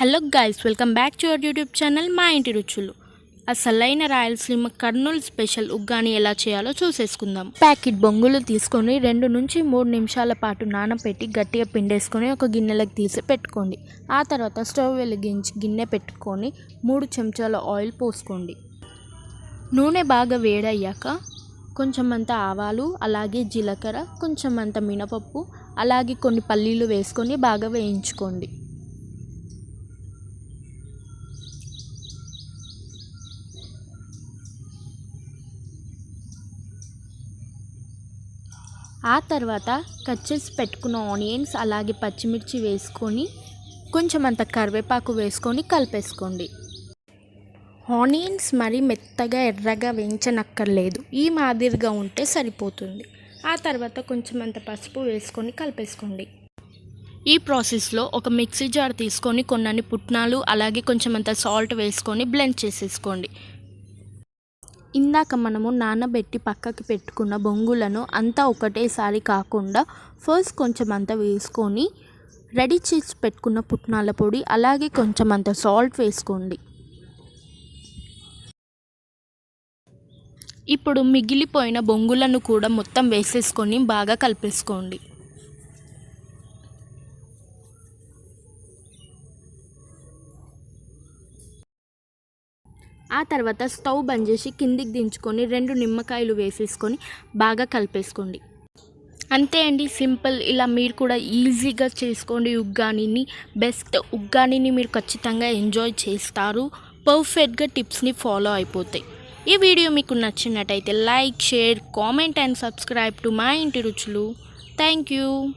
Hello guys welcome back to your YouTube channel మా ఇంటి రుచులు. అసలైన రాయలసీమ కర్నూలు స్పెషల్ ఉగ్గాని ఎలా చేయాలో చూసేసుకుందాం. ప్యాకెట్ బొంగులు తీసుకొని రెండు నుంచి మూడు నిమిషాల పాటు నానబెట్టి గట్టిగా పిండేసుకొని ఒక గిన్నెలకు తీసి పెట్టుకోండి. ఆ తర్వాత స్టవ్ వెలిగించి గిన్నె పెట్టుకొని మూడు చెంచాల ఆయిల్ పోసుకోండి. నూనె బాగా వేడయ్యాక కొంచెం అంత ఆవాలు అలాగే జీలకర్ర కొంచెం అంత మినపప్పు అలాగే కొన్ని పల్లీలు వేసుకొని బాగా వేయించుకోండి. ఆ తర్వాత కట్ చేసి పెట్టుకున్న ఆనియన్స్ అలాగే పచ్చిమిర్చి వేసుకొని కొంచెం అంత కరివేపాకు వేసుకొని కలిపేసుకోండి. ఆనియన్స్ మరి మెత్తగా ఎర్రగా వేయించనక్కర్లేదు. ఈ మాదిరిగా ఉంటే సరిపోతుంది. ఆ తర్వాత కొంచెం అంత పసుపు వేసుకొని కలిపేసుకోండి. ఈ ప్రాసెస్లో ఒక మిక్సీ జార్ తీసుకొని కొన్ని పుట్నాలు అలాగే కొంచెం అంత సాల్ట్ వేసుకొని బ్లెండ్ చేసేసుకోండి. ఇందాక మనము నానబెట్టి పక్కకి పెట్టుకున్న బొంగులను అంతా ఒకటేసారి కాకుండా ఫస్ట్ కొంచెం అంత వేసుకొని రెడీ చేసి పెట్టుకున్న పుట్నాల పొడి అలాగే కొంచెం అంత సాల్ట్ వేసుకోండి. ఇప్పుడు మిగిలిపోయిన బొంగులను కూడా మొత్తం వేసేసుకొని బాగా కలిపేసుకోండి. ఆ తర్వాత స్టవ్ బంద్ చేసి కిందికి దించుకొని రెండు నిమ్మకాయలు వేసేసుకొని బాగా కలిపేసుకోండి. అంతే అండి సింపుల్. ఇలా మీరు కూడా ఈజీగా చేసుకోండి ఉగ్గానిని. బెస్ట్ ఉగ్గానిని మీరు ఖచ్చితంగా ఎంజాయ్ చేస్తారు. పర్ఫెక్ట్గా టిప్స్ని ఫాలో అయిపోతాయి. ఈ వీడియో మీకు నచ్చినట్టయితే like share comment and subscribe to మా ఇంటి రుచులు. Thank you.